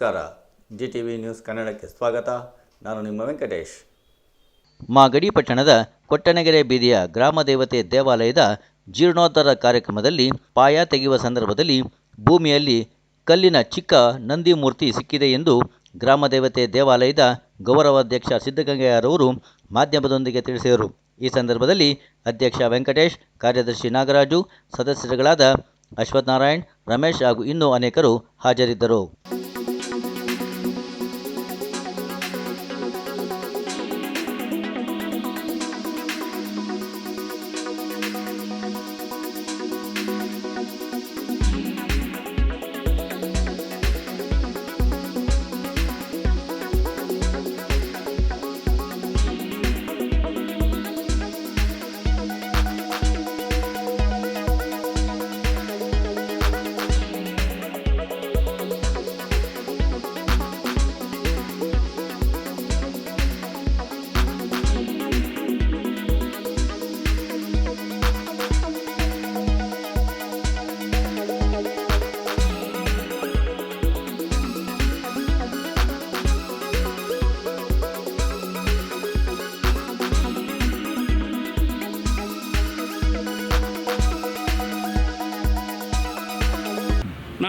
ನಮಸ್ಕಾರ. G T V news ಕನ್ನಡಕ್ಕೆ ಸ್ವಾಗತ. ನಾನು ನಿಮ್ಮ ವೆಂಕಟೇಶ್. ಮಾಗಡಿ ಪಟ್ಟಣದ ಕೊಟ್ಟಣಗೆರೆ ಬೀದಿಯ ಗ್ರಾಮ ದೇವತೆ ದೇವಾಲಯದ ಜೀರ್ಣೋದ್ಧಾರ ಕಾರ್ಯಕ್ರಮದಲ್ಲಿ ಪಾಯ ತೆಗೆಯುವ ಸಂದರ್ಭದಲ್ಲಿ ಭೂಮಿಯಲ್ಲಿ ಕಲ್ಲಿನ ಚಿಕ್ಕ ನಂದಿ ಮೂರ್ತಿ ಸಿಕ್ಕಿದೆ ಎಂದು ಗ್ರಾಮ ದೇವತೆ ದೇವಾಲಯದ ಗೌರವಾಧ್ಯಕ್ಷ ಸಿದ್ದಗಂಗಯ್ಯರವರು ಮಾಧ್ಯಮದೊಂದಿಗೆ ತಿಳಿಸಿದರು. ಈ ಸಂದರ್ಭದಲ್ಲಿ ಅಧ್ಯಕ್ಷ ವೆಂಕಟೇಶ್, ಕಾರ್ಯದರ್ಶಿ ನಾಗರಾಜು, ಸದಸ್ಯರುಗಳಾದ ಅಶ್ವಥ್ ನಾರಾಯಣ್ ರಮೇಶ್ ಹಾಗೂ ಇನ್ನೂ ಅನೇಕರು ಹಾಜರಿದ್ದರು.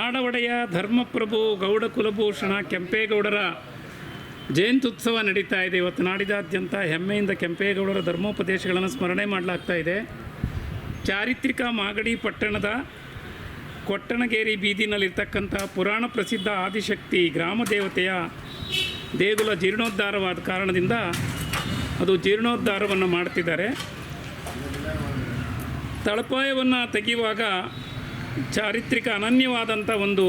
ನಾಡಒಡೆಯ ಧರ್ಮಪ್ರಭು ಗೌಡ ಕುಲಭೂಷಣ ಕೆಂಪೇಗೌಡರ ಜಯಂತ್ಯುತ್ಸವ ನಡೀತಾ ಇದೆ. ಇವತ್ತು ನಾಡಿದಾದ್ಯಂತ ಹೆಮ್ಮೆಯಿಂದ ಕೆಂಪೇಗೌಡರ ಧರ್ಮೋಪದೇಶಗಳನ್ನು ಸ್ಮರಣೆ ಮಾಡಲಾಗ್ತಾ ಇದೆ. ಚಾರಿತ್ರಿಕ ಮಾಗಡಿ ಪಟ್ಟಣದ ಕೊಟ್ಟಣಗೇರಿ ಬೀದಿನಲ್ಲಿರ್ತಕ್ಕಂಥ ಪುರಾಣ ಪ್ರಸಿದ್ಧ ಆದಿಶಕ್ತಿ ಗ್ರಾಮ ದೇವತೆಯ ದೇಗುಲ ಜೀರ್ಣೋದ್ಧಾರವಾದ ಕಾರಣದಿಂದ ಅದು ಜೀರ್ಣೋದ್ಧಾರವನ್ನು ಮಾಡ್ತಿದ್ದಾರೆ. ತಳಪಾಯವನ್ನು ತೆಗೆಯುವಾಗ ಚಾರಿತ್ರಿಕ ಅನನ್ಯವಾದಂಥ ಒಂದು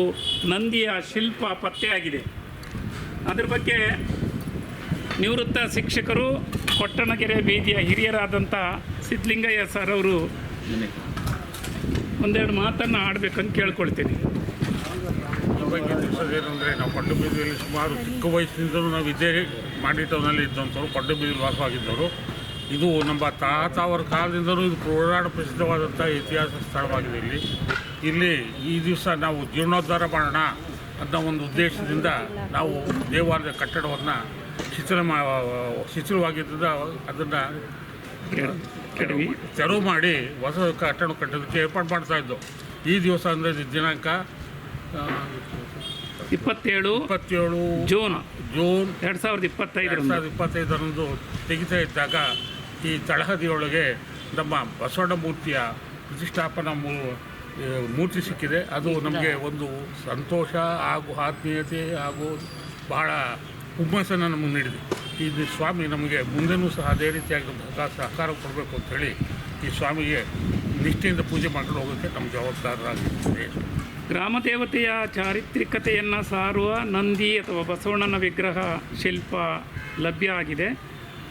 ನಂದಿಯ ಶಿಲ್ಪ ಪತ್ತೆಯಾಗಿದೆ. ಅದರ ಬಗ್ಗೆ ನಿವೃತ್ತ ಶಿಕ್ಷಕರು ಕೊಟ್ಟಣಗೆರೆ ಬೀದಿಯ ಹಿರಿಯರಾದಂಥ ಸಿದ್ಧಲಿಂಗಯ್ಯ ಸರ್ ಅವರು ಒಂದೆರಡು ಮಾತನ್ನು ಆಡಬೇಕಂತ ಕೇಳ್ಕೊಳ್ತೀನಿ. ಏನಂದರೆ ನಾವು ಪಟ್ಟು ಬೀದಿಯಲ್ಲಿ ಸುಮಾರು ಚಿಕ್ಕ ವಯಸ್ಸಿನಿಂದಲೂ ನಾವು ಇದೇ ಮಾಡಿ ಟೌನಲ್ಲಿ ಇದ್ದಂಥವ್ರು ಪಟ್ಟು ಬೀದಿಯಲ್ಲಿ ವಾಸವಾಗಿದ್ದವರು. ಇದು ನಮ್ಮ ತಾತ ಅವರ ಕಾಲದಿಂದಲೂ ಇದು ಪುರಾಣ ಪ್ರಸಿದ್ಧವಾದಂಥ ಇತಿಹಾಸ ಸ್ಥಳವಾಗಿದೆ ಇಲ್ಲಿ. ಇಲ್ಲಿ ಈ ದಿವಸ ನಾವು ಜೀರ್ಣೋದ್ಧಾರ ಮಾಡೋಣ ಅನ್ನೋ ಒಂದು ಉದ್ದೇಶದಿಂದ ನಾವು ದೇವಾಲಯದ ಕಟ್ಟಡವನ್ನು ಶಿಥಿಲ ಮಾ ಶಿಥಿಲವಾಗಿದ್ದ ಅದನ್ನು ತೆರವು ಮಾಡಿ ಹೊಸ ಕಟ್ಟಡ ಕಟ್ಟೋದಕ್ಕೆ ಏರ್ಪಾಡು ಮಾಡ್ತಾ ಇದ್ದು. ಈ ದಿವಸ ಅಂದರೆ ದಿನಾಂಕ ಇಪ್ಪತ್ತೇಳು ಇಪ್ಪತ್ತೇಳು ಜೂನ್. ಜೂನ್ ಎರಡು ಸಾವಿರದ ಇಪ್ಪತ್ತೈದು ಎರಡು ಸಾವಿರದ ಇಪ್ಪತ್ತೈದರಂದು ತೆಗಿತಾ ಇದ್ದಾಗ ಈ ತಳಹದಿಯೊಳಗೆ ನಮ್ಮ ಬಸವಣ್ಣ ಮೂರ್ತಿಯ ಪ್ರತಿಷ್ಠಾಪನಾ ಮೂ ಮೂರ್ತಿ ಸಿಕ್ಕಿದೆ. ಅದು ನಮಗೆ ಒಂದು ಸಂತೋಷ ಹಾಗೂ ಆತ್ಮೀಯತೆ ಹಾಗೂ ಬಹಳ ಹುಮ್ಮಸ್ಸನ್ನು ನಮಗೆ ನೀಡಿದೆ. ಇದು ಸ್ವಾಮಿ ನಮಗೆ ಮುಂದೆನೂ ಸಹ ಅದೇ ರೀತಿಯಾಗಿ ಸಹಕಾರ ಸಹಕಾರ ಕೊಡಬೇಕು ಅಂತೇಳಿ ಈ ಸ್ವಾಮಿಗೆ ನಿಷ್ಠೆಯಿಂದ ಪೂಜೆ ಮಾಡ್ಕೊಂಡು ಹೋಗೋಕ್ಕೆ ನಮ್ಮ ಜವಾಬ್ದಾರರಾಗಿರ್ತದೆ ಗ್ರಾಮ ದೇವತೆಯ ಚಾರಿತ್ರಿಕತೆಯನ್ನು ಸಾರುವ ನಂದಿ ಅಥವಾ ಬಸವಣ್ಣನ ವಿಗ್ರಹ ಶಿಲ್ಪ ಲಭ್ಯ ಆಗಿದೆ.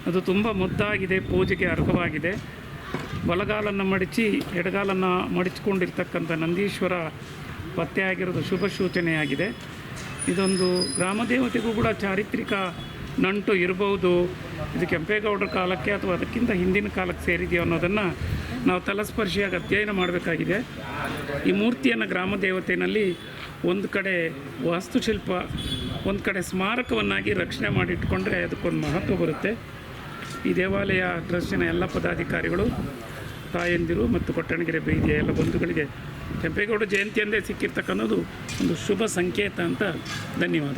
ಅದು ತುಂಬ ಮುದ್ದಾಗಿದೆ ಪೂಜೆಗೆ ಅರ್ಹವಾಗಿದೆ. ಬಲಗಾಲನ್ನು ಮಡಚಿ, ಎಡಗಾಲನ್ನು ಮಡಚಿಕೊಂಡಿರ್ತಕ್ಕಂಥ ನಂದೀಶ್ವರ ಪತ್ತೆಯಾಗಿರೋದು ಶುಭ ಸೂಚನೆಯಾಗಿದೆ. ಇದೊಂದು ಗ್ರಾಮ ದೇವತೆಗೂ ಕೂಡ ಚಾರಿತ್ರಿಕ ನಂಟು ಇರಬಹುದು. ಇದು ಕೆಂಪೇಗೌಡರ ಕಾಲಕ್ಕೆ ಅಥವಾ ಅದಕ್ಕಿಂತ ಹಿಂದಿನ ಕಾಲಕ್ಕೆ ಸೇರಿದೆಯೋ ಅನ್ನೋದನ್ನು ನಾವು ತಲಸ್ಪರ್ಶಿಯಾಗಿ ಅಧ್ಯಯನ ಮಾಡಬೇಕಾಗಿದೆ. ಈ ಮೂರ್ತಿಯನ್ನು ಗ್ರಾಮ ದೇವತೆಯಲ್ಲಿ ಒಂದು ಕಡೆ ವಾಸ್ತುಶಿಲ್ಪ, ಒಂದು ಕಡೆ ಸ್ಮಾರಕವನ್ನಾಗಿ ರಕ್ಷಣೆ ಮಾಡಿಟ್ಕೊಂಡ್ರೆ ಅದಕ್ಕೊಂದು ಮಹತ್ವ ಬರುತ್ತೆ. ಈ ದೇವಾಲಯ ಟ್ರಸ್ಟಿನ ಎಲ್ಲ ಪದಾಧಿಕಾರಿಗಳು ತಾಯಂದಿರು ಮತ್ತು ಕೊಟ್ಟಣಗೆರೆ ಬೀದಿಯ ಎಲ್ಲ ಬಂಧುಗಳಿಗೆ ಕೆಂಪೇಗೌಡ ಜಯಂತಿಯಂದೇ ಸಿಕ್ಕಿರ್ತಕ್ಕನ್ನೋದು ಒಂದು ಶುಭ ಸಂಕೇತ ಅಂತ ಧನ್ಯವಾದ.